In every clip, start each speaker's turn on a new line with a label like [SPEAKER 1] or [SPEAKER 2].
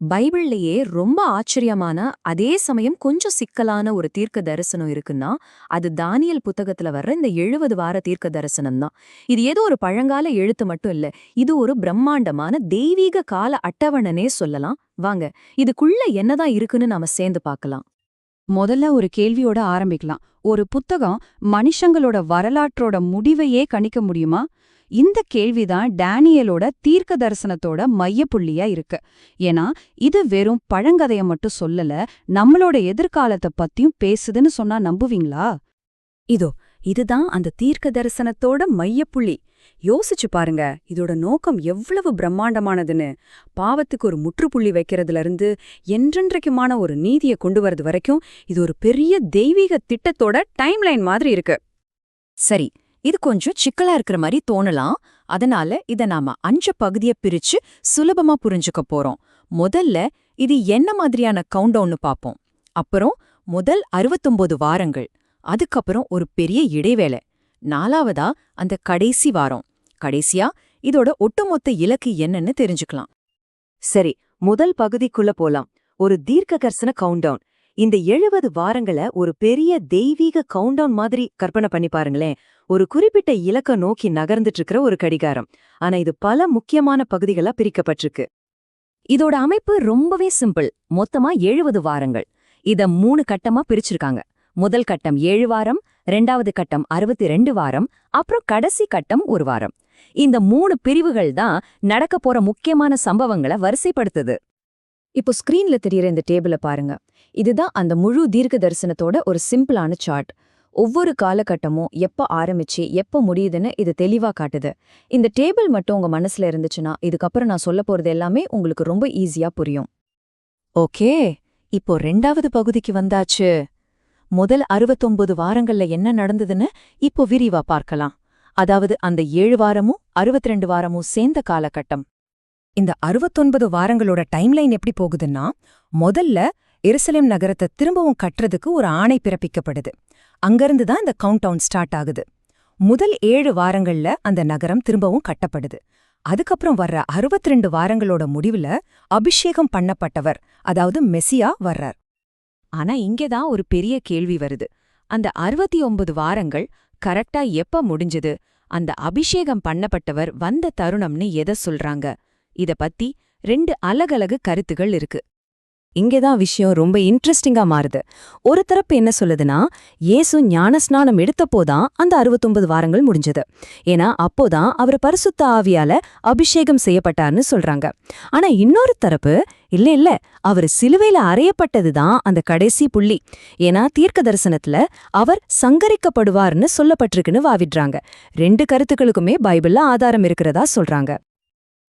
[SPEAKER 1] பைபிள்லயே ரொம்ப ஆச்சரியமான அதே சமயம் கொஞ்சம் சிக்கலான ஒரு தீர்க்க தரிசனம் இருக்குன்னா அது தானியல் புத்தகத்துல வர்ற இந்த எழுபது வார தீர்க்க தரிசனம் தான். இது ஏதோ ஒரு பழங்கால எழுத்து மட்டும் இல்ல இது ஒரு பிரம்மாண்டமான தெய்வீக கால அட்டவணனே சொல்லலாம். வாங்க இதுக்குள்ள என்னதான் இருக்குன்னு நாம சேர்ந்து பார்க்கலாம்.
[SPEAKER 2] முதல்ல ஒரு கேள்வியோட ஆரம்பிக்கலாம். ஒரு புத்தகம் மனுஷங்களோட வரலாற்றோட முடிவையே கணிக்க முடியுமா? இந்த கேள்விதான் டேனியலோட தீர்க்க தரிசனத்தோட மையப்புள்ளியா இருக்கு. ஏன்னா இது வெறும் பழங்கதைய மட்டும் சொல்லல நம்மளோட எதிர்காலத்தை பத்தியும் பேசுதுன்னு சொன்னா நம்புவீங்களா?
[SPEAKER 3] இதோ இதுதான் அந்த தீர்க்க தரிசனத்தோட மையப்புள்ளி. யோசிச்சு பாருங்க இதோட நோக்கம் எவ்வளவு பிரம்மாண்டமானதுன்னு. பாவத்துக்கு ஒரு முற்றுப்புள்ளி வைக்கிறதுல இருந்து என்றென்றைக்குமான ஒரு நீதியை கொண்டு வரது வரைக்கும் இது ஒரு பெரிய தெய்வீக திட்டத்தோட டைம்லைன் மாதிரி இருக்கு.
[SPEAKER 1] சரி இது கொஞ்சம் சிக்கலா இருக்கிற மாதிரி தோணலாம். அதனால இத நாம அஞ்சு பகுதிய பிரிச்சு சுலபமா புரிஞ்சுக்க போறோம். முதல்ல இது என்ன மாதிரியான கவுண்டவுன்னு பாப்போம் அப்புறம் முதல் அறுபத்தொன்பது வாரங்கள். அதுக்கப்புறம் ஒரு பெரிய இடைவேளை. நாலாவதா அந்த கடைசி வாரம். கடைசியா? இதோட ஒட்டுமொத்த இலக்கு என்னன்னு தெரிஞ்சுக்கலாம்.
[SPEAKER 4] சரி முதல் பகுதிக்குள்ள போலாம். ஒரு தீர்க்க கர்சன கவுண்டவுன் இந்த எழுபது வாரங்கள ஒரு பெரிய தெய்வீக கவுண்டவுன் மாதிரி கற்பனை பண்ணி பாருங்களேன். ஒரு குறிப்பிட்ட இலக்க நோக்கி நகர்ந்துட்டு இருக்கிற ஒரு கடிகாரம். ஆனா இது பல முக்கியமான பகுதிகளா பிரிக்கப்பட்டிருக்கு.
[SPEAKER 1] இதோட அமைப்பு ரொம்பவே சிம்பிள். மொத்தமா எழுபது வாரங்கள். இத மூணு கட்டமா பிரிச்சிருக்காங்க. முதல் கட்டம் ஏழு வாரம் ரெண்டாவது கட்டம் அறுபத்தி ரெண்டு வாரம் அப்புறம் கடைசி கட்டம் ஒரு வாரம். இந்த மூணு பிரிவுகள் தான் நடக்க போற முக்கியமான சம்பவங்களை வரிசைப்படுத்துது. இப்போ ஸ்கிரீன்ல தெரியற இந்த டேபிள பாருங்க. இதுதான் அந்த முழு தீர்க்க தரிசனத்தோட ஒரு சிம்பிளான சார்ட். ஒவ்வொரு காலகட்டமும் எப்ப ஆரம்பிச்சு எப்ப முடியுதுன்னு இது தெளிவா காட்டுது. இந்த டேபிள் மட்டும் உங்க மனசுல இருந்துச்சுன்னா இதுக்கப்புறம் நான் சொல்ல போறது எல்லாமே உங்களுக்கு ரொம்ப ஈஸியா புரியும். ஓகே இப்போ ரெண்டாவது பகுதிக்கு வந்தாச்சு. முதல் அறுபத்தொன்பது வாரங்கள்ல என்ன நடந்ததுன்னு இப்போ விரிவா பார்க்கலாம். அதாவது அந்த ஏழு வாரமும் அறுபத்தி ரெண்டு வாரமும் சேர்ந்த காலகட்டம்.
[SPEAKER 3] இந்த அறுபத்தொன்பது வாரங்களோட டைம்லைன் எப்படி போகுதுன்னா முதல்ல எருசலேம் நகரத்தை திரும்பவும் கட்டுறதுக்கு ஒரு ஆணை பிறப்பிக்கப்படுது. அங்கிருந்து தான் இந்த கவுண்டவுன் ஸ்டார்ட் ஆகுது. முதல் ஏழு வாரங்கள்ல அந்த நகரம் திரும்பவும் கட்டப்படுது. அதுக்கப்புறம் வர்ற 62 வாரங்களோட முடிவுல அபிஷேகம் பண்ணப்பட்டவர் அதாவது மெசியா வர்றார்.
[SPEAKER 1] ஆனா இங்கேதான் ஒரு பெரிய கேள்வி வருது. அந்த அறுபத்தி ஒன்பது வாரங்கள் கரெக்டா எப்ப முடிஞ்சது? அந்த அபிஷேகம் பண்ணப்பட்டவர் வந்த தருணம்னு எதை சொல்றாங்க? இத பத்தி ரெண்டு அலகலகு கருத்துகள் இருக்கு. இங்கேதான் விஷயம் ரொம்ப இன்ட்ரெஸ்டிங்கா மாறுது. ஒரு தரப்பு என்ன சொல்லுதுன்னா இயேசு ஞானஸ்நானம் எடுத்தப்போதான் அந்த அறுபத்தொன்பது வாரங்கள் முடிஞ்சது. ஏன்னா அப்போதான் அவர் பரிசுத்த ஆவியால அபிஷேகம் செய்யப்பட்டார்னு சொல்றாங்க. ஆனா இன்னொரு தரப்பு இல்ல இல்ல அவர் சிலுவையில அறையப்பட்டதுதான் அந்த கடைசி புள்ளி. ஏன்னா தீர்க்க தரிசனத்துல அவர் சங்கரிக்கப்படுவார்னு சொல்லப்பட்டிருக்குன்னு வாவிடுறாங்க. ரெண்டு கருத்துக்களுக்குமே பைபிள்ல ஆதாரம் இருக்கிறதா சொல்றாங்க.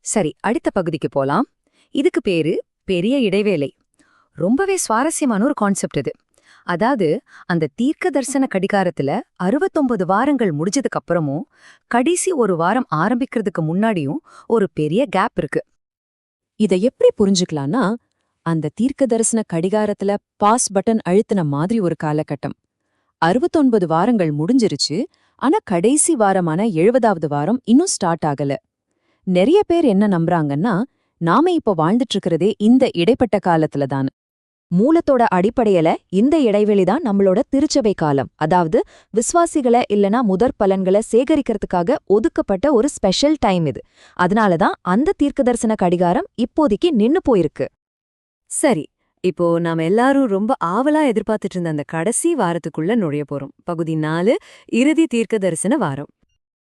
[SPEAKER 1] சரி அடுத்த பகுதிக்கு போலாம். இதுக்கு பேரு பெரிய இடைவேளை. ரொம்பவே சுவாரஸ்யமான ஒரு கான்செப்ட் இது. அதாவது அந்த தீர்க்க தரிசன கடிகாரத்துல அறுபத்தொன்பது வாரங்கள் முடிஞ்சதுக்கு அப்புறமும் கடைசி ஒரு வாரம் ஆரம்பிக்கிறதுக்கு முன்னாடியும் ஒரு பெரிய கேப் இருக்கு. இத எப்படி புரிஞ்சுக்கலாம்னா அந்த தீர்க்க தரிசன கடிகாரத்துல பாஸ் பட்டன் அழுத்தின மாதிரி ஒரு காலகட்டம். அறுபத்தொன்பது வாரங்கள் முடிஞ்சிருச்சு ஆனா கடைசி வாரமான எழுபதாவது வாரம் இன்னும் ஸ்டார்ட் ஆகல. நிறைய பேர் என்ன நம்புறாங்கன்னா நாம இப்ப வாழ்ந்துட்டு இருக்கிறதே இந்த இடைப்பட்ட காலத்துல தான். மூலத்தோட அடிப்படையில இந்த இடைவெளிதான் நம்மளோட திருச்சபை காலம். அதாவது விஸ்வாசிகளை இல்லனா முதற் பலன்களை சேகரிக்கிறதுக்காக ஒதுக்கப்பட்ட ஒரு ஸ்பெஷல் டைம் இது. அதனாலதான் அந்த தீர்க்கதரிசன கடிகாரம் இப்போதைக்கு நின்னு போயிருக்கு. சரி இப்போ நாம எல்லாரும் ரொம்ப ஆவலா எதிர்பார்த்துட்டு இருந்த அந்த கடைசி வாரத்துக்குள்ள நுழைய போறோம். பகுதி நாலு இறுதி தீர்க்க தரிசன வாரம்.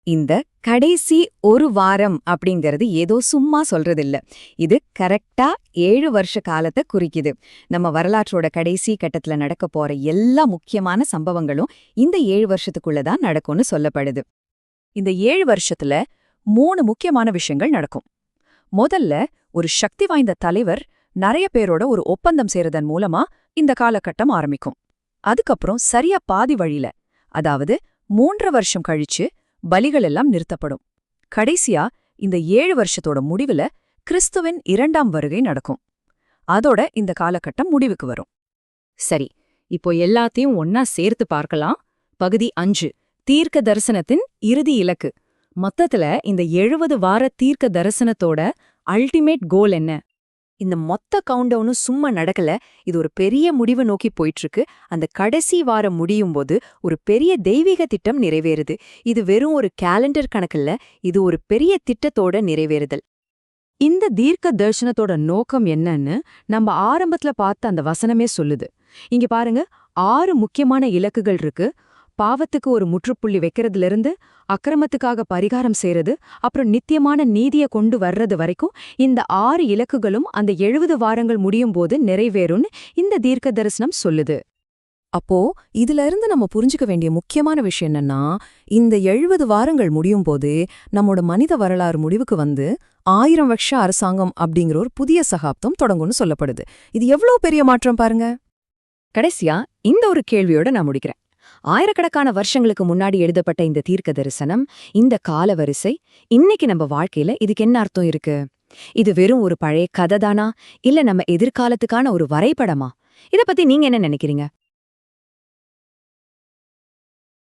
[SPEAKER 1] இந்த கடைசி ஒரு வாரம் அப்படிங்கிறது ஏதோ சும்மா சொல்றதில்ல. இது கரெக்டா ஏழு வருஷ காலத்தை குறிக்குது. நம்ம வரலாற்றோட கடைசி கட்டத்துல நடக்க போற எல்லா முக்கியமான சம்பவங்களும் இந்த ஏழு வருஷத்துக்குள்ள தான் நடக்கும்னு சொல்லப்படுது. இந்த ஏழு வருஷத்துல மூணு முக்கியமான விஷயங்கள் நடக்கும். முதல்ல ஒரு சக்தி வாய்ந்த தலைவர் நிறைய பேரோட ஒரு ஒப்பந்தம் செய்யறதன் மூலமா இந்த காலகட்டம் ஆரம்பிக்கும். அதுக்கப்புறம் சரியா பாதி வழியில அதாவது மூன்று வருஷம் கழிச்சு பலிகள் எல்லாம் நிறுத்தப்படும். கடைசியா இந்த ஏழு வருஷத்தோட முடிவுல கிறிஸ்துவின் இரண்டாம் வருகை நடக்கும். அதோட இந்த காலகட்டம் முடிவுக்கு வரும். சரி இப்போ எல்லாத்தையும் ஒன்னா சேர்த்து பார்க்கலாம். பகுதி அஞ்சு தீர்க்க தரிசனத்தின் இறுதி இலக்கு. மொத்தத்துல இந்த எழுபது வார தீர்க்க தரிசனத்தோட அல்டிமேட் கோல் என்ன?
[SPEAKER 4] இந்த மொத்த கவுண்டவுனும் சும்மா நடக்கல. இது ஒரு பெரிய முடிவு நோக்கி போயிட்டு இருக்கு அந்த கடைசி வாரம் முடியும் போது ஒரு பெரிய தெய்வீக திட்டம் நிறைவேறுது. இது வெறும் ஒரு கேலண்டர் கணக்கில் இது ஒரு பெரிய திட்டத்தோட நிறைவேறுதல்.
[SPEAKER 2] இந்த தீர்க்க தரிசனத்தோட நோக்கம் என்னன்னு நம்ம ஆரம்பத்துல பார்த்த அந்த வசனமே சொல்லுது. இங்க பாருங்க ஆறு முக்கியமான இலக்குகள் இருக்கு. பாவத்துக்கு ஒரு முற்றுப்புள்ளி வைக்கிறதுல இருந்து அக்கிரமத்துக்காக பரிகாரம் செய்யறது அப்புறம் நித்தியமான நீதியை கொண்டு வர்றது வரைக்கும் இந்த ஆறு இலக்குகளும் அந்த எழுபது வாரங்கள் முடியும் போது நிறைவேறும்னு இந்த தீர்க்க தரிசனம் சொல்லுது.
[SPEAKER 3] அப்போ இதுல இருந்து நம்ம புரிஞ்சுக்க வேண்டிய முக்கியமான விஷயம் என்னன்னா இந்த எழுபது வாரங்கள் முடியும் போது நம்மோட மனித வரலாறு முடிவுக்கு வந்து ஆயிரம் வருஷ அரசாங்கம் அப்படிங்கிற ஒரு புதிய சகாப்தம் தொடங்கும்னு சொல்லப்படுது. இது எவ்வளவு பெரிய மாற்றம் பாருங்க.
[SPEAKER 4] கடைசியா இந்த ஒரு கேள்வியோட நான் முடிக்கிறேன். ஆயிரக்கணக்கான வருஷங்களுக்கு முன்னாடி எழுதப்பட்ட இந்த தீர்க்க தரிசனம் இந்த கால வரிசை இன்னைக்கு நம்ம வாழ்க்கையில இதுக்கு என்ன அர்த்தம் இருக்கு? இது வெறும் ஒரு பழைய கதை தானா? இல்ல நம்ம எதிர்காலத்துக்கான ஒரு வரைபடமா? இத பத்தி நீங்க என்ன நினைக்கிறீங்க?